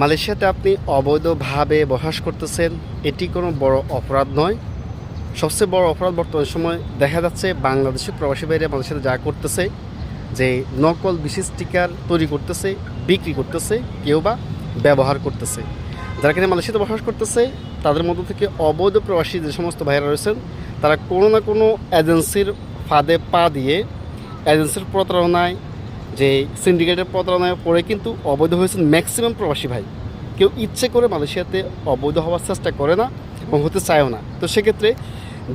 মালয়েশিয়াতে আপনি অবৈধভাবে বসবাস করতেছেন, এটি কোনো বড় অপরাধ নয়। সবচেয়ে বড় অপরাধ বর্তমান সময় দেখা যাচ্ছে বাংলাদেশি প্রবাসী বাইরে মালয়েশিয়াতে যা করতেছে, যে নকল বিশেষ স্টিকার তৈরি করতেছে, বিক্রি করতেছে, কেউ বা ব্যবহার করতেছে। যারা কিনা মালয়েশিয়াতে বসবাস করতেছে, তাদের মধ্য থেকে অবৈধ প্রবাসী যে সমস্ত ভাইরা রয়েছেন, তারা কোনো না কোনো এজেন্সির ফাঁদে পা দিয়ে, এজেন্সির প্রতারণায় যে সিন্ডিকেটের প্রতারণায় পড়ে কিন্তু অবৈধ হয়েছেন ম্যাক্সিমাম প্রবাসী ভাই। কেউ ইচ্ছে করে মালয়েশিয়াতে অবৈধ হওয়ার চেষ্টা করে না এবং হতে চায়ও না। তো সেক্ষেত্রে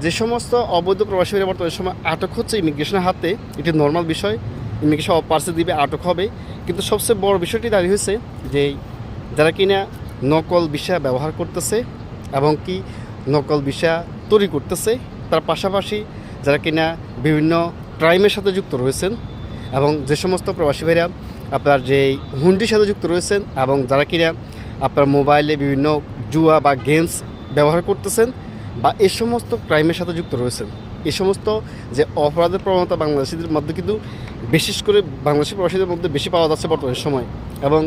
যে সমস্ত অবৈধ প্রবাসী ভাইরা বর্তমানে সময় আটক হচ্ছে ইমিগ্রেশনের হাতে, এটি নর্মাল বিষয়। ইমিগ্রেশন পার্সে দিবে আটক হবে। কিন্তু সবচেয়ে বড় বিষয়টি দাঁড়িয়ে হয়েছে যে যারা কিনা নকল বিষা ব্যবহার করতেছে এবং কি নকল বিষা তৈরি করতেছে, তার পাশাপাশি যারা কিনা বিভিন্ন ক্রাইমের সাথে যুক্ত রয়েছেন এবং যে সমস্ত প্রবাসী ভাইরা আপনার যে হুন্ডির সাথে যুক্ত রয়েছেন এবং যারা কিনা আপনার মোবাইলে বিভিন্ন জুয়া বা গেমস ব্যবহার করতেছেন বা এই সমস্ত ক্রাইমের সাথে যুক্ত রয়েছেন, এ সমস্ত যে অপরাধের প্রবণতা বাংলাদেশিদের মধ্যে কিন্তু বিশেষ করে বাংলাদেশি প্রবাসীদের মধ্যে বেশি পাওয়া যাচ্ছে বর্তমান সময় এবং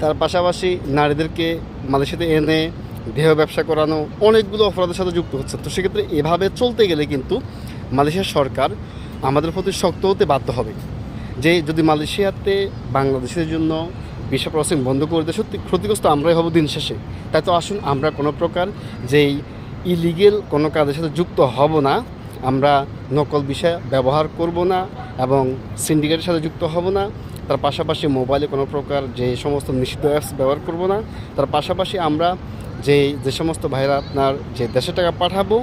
তার পাশাপাশি নারীদেরকে মালয়েশিয়াতে এনে দেহ ব্যবসা করানো অনেকগুলো অপরাধের সাথে যুক্ত হচ্ছে। তো সেক্ষেত্রে এভাবে চলতে গেলে কিন্তু মালয়েশিয়ার সরকার আমাদের প্রতি শক্ত হতে বাধ্য হবে। যে যদি মালয়েশিয়াতে বাংলাদেশের জন্য ভিসা প্রসেসিং বন্ধ করে দেয়, সত্যি ক্ষতিগ্রস্ত আমরাই হব দিন শেষে। তাই তো আসুন আমরা কোনো প্রকার যেই ইলিগেল কোনো কাজের সাথে যুক্ত হব না, আমরা নকল বিষয় ব্যবহার করব না এবং সিন্ডিকেটের সাথে যুক্ত হব না, তার পাশাপাশি মোবাইলে কোনো প্রকার যে সমস্ত নিষিদ্ধ অ্যাপস ব্যবহার করব না, তার পাশাপাশি আমরা যে যে সমস্ত ভাইরা আপনার যে দেশে টাকা পাঠাবো,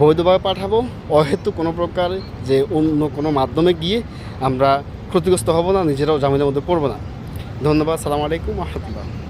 বৈধভাবে পাঠাবো, অহেতু কোনো প্রকার যে অন্য কোনো মাধ্যমে গিয়ে আমরা ক্ষতিগ্রস্ত হব না নিজেরাও জামিনের মধ্যে পড়ব না। ধন্যবাদ সালাম আলাইকুম রহমতুল্লাহ